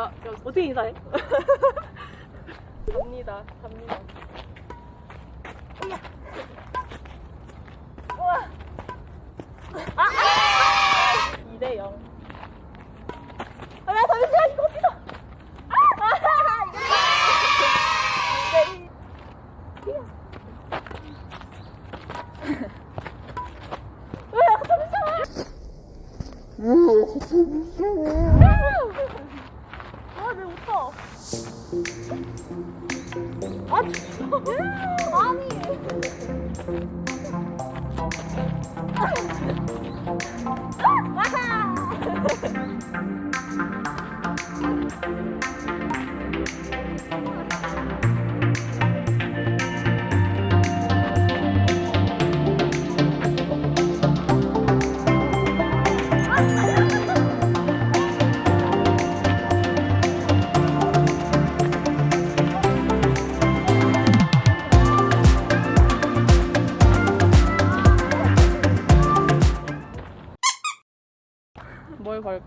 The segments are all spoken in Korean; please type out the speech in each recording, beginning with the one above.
아, 여, 어떻게 인사해? 갑니다. 갑니다. 아! 2대 0. 아, 야, 잠시만, 이거 어디다? 아! 아! 이거. 2대 1. 왜, 잠시만. 아, 진짜. 아니.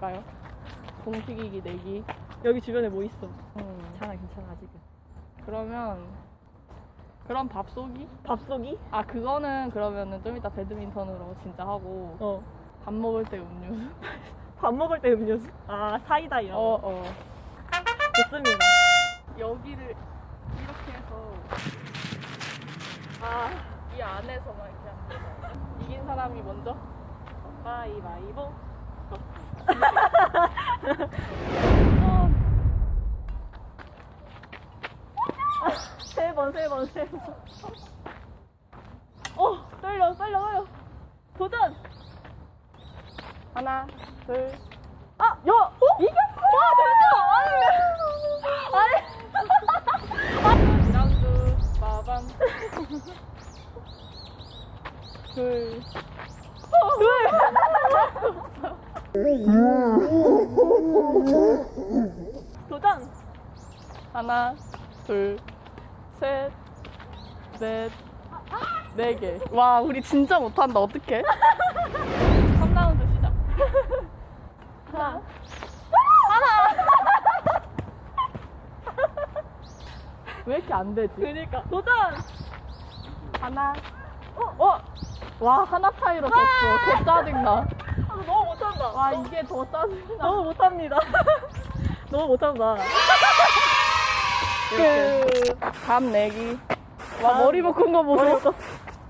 뭘 걸까요? 공식이기 내기. 여기 주변에 뭐 있어? 음, 괜찮아, 괜찮아, 아직은. 그러면 그럼 밥 쏘기? 밥 쏘기? 아 그거는 그러면은 좀 이따 배드민턴으로 진짜 하고 어. 밥 먹을 때 음료수. 밥 먹을 때 음료수? 아, 사이다 이런 어 거. 어. 좋습니다. 여기를 이렇게 해서 아, 이 안에서만 이렇게 하는 거. 이긴 사람이 먼저. 가위바위보. 세 번, 세 번, 세 번. 어, 떨려, 떨려, 떨려. 도전! 하나, 둘. 아, 야! 어? 이겼어! 와, 잠시만! 아니! 아니! 2라운드 빠밤. 둘. 도전! 하나, 둘, 셋, 넷, 네 개. 와, 우리 진짜 못한다. 어떡해? 3라운드 시작. 하나. 왜 이렇게 안 되지? 그니까. 도전! 하나. 어? 어? 와, 하나 차이로 졌어. 개 짜증나. 못한다. 와, 이게 더 짜증나. 너무 못합니다. 너무 못한다. 그, 밤 내기. 와, 밤- 머리 묶은 거. 머리 묶었어.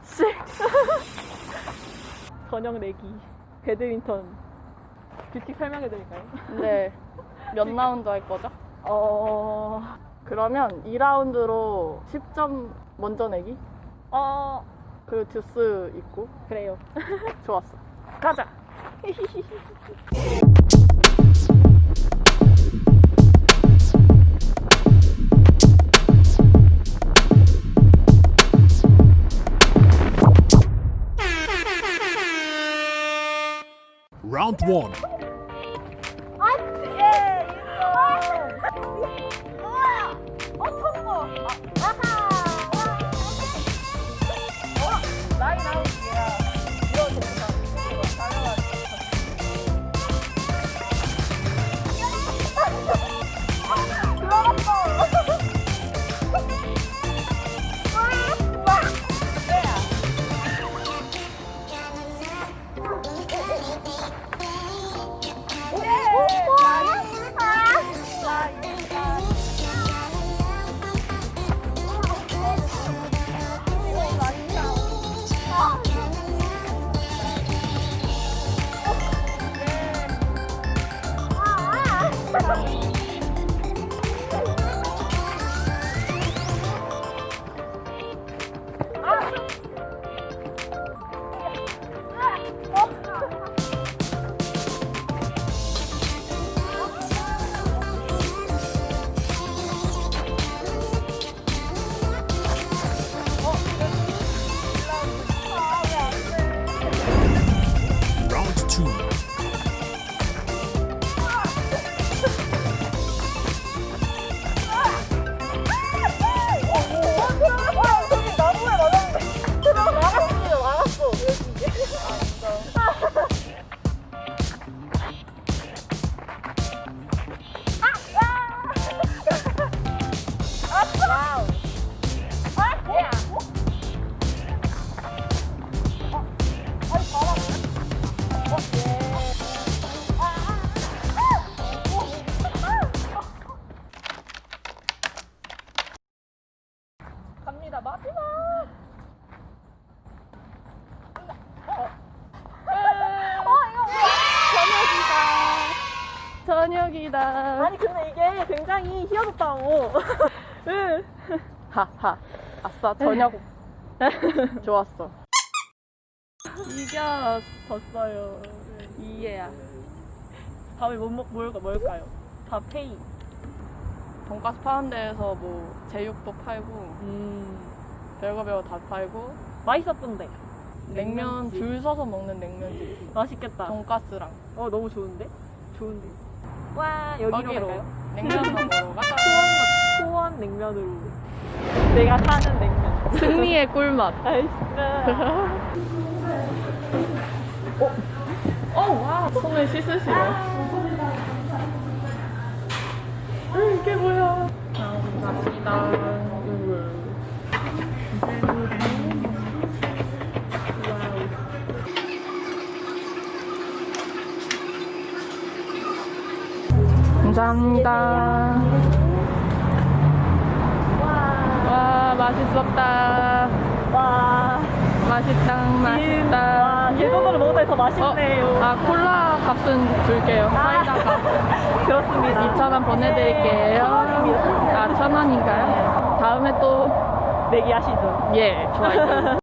씨. 저녁 내기. 배드민턴. 규칙 설명해 드릴까요? 네. 몇 라운드 할 거죠? 어, 그러면 2라운드로 10점 먼저 내기? 어, 그리고 듀스 있고. 그래요. 좋았어. 가자! Round one. you 저녁이다. 아니 근데 이게 굉장히 희어졌다고. 응. 하하. 아싸, 저녁. 좋았어. 졌어요. 이해야. 밥을 뭐 먹, 뭘, 뭘까요? 밥 페이. 돈가스 파는 데에서 뭐 제육도 팔고 음. 별거 별거 다 팔고 맛있었던데. 냉면 냉면집. 줄 서서 먹는 냉면집. 맛있겠다. 돈가스랑 어 너무 좋은데? 좋은데. 와 여기로 거기로 갈까요? 냉면 먹으러. 소원 냉면으로. 내가 사는 냉면. 승리의 꿀맛. 아이씨. 어, 와, 손을 씻으시네. 음, 이게 뭐야? 아, 감사합니다. 감사합니다. 와, 맛있었다. 와. 맛있다, 맛있다. 와 개도도를 먹었더니 더 맛있네요. 어, 아, 콜라 값은 줄게요. 사이다 값. 그렇습니다. 2,000원 보내드릴게요. 아, 1,000원인가요? 다음에 또, 내기하시죠. 예, 좋아요.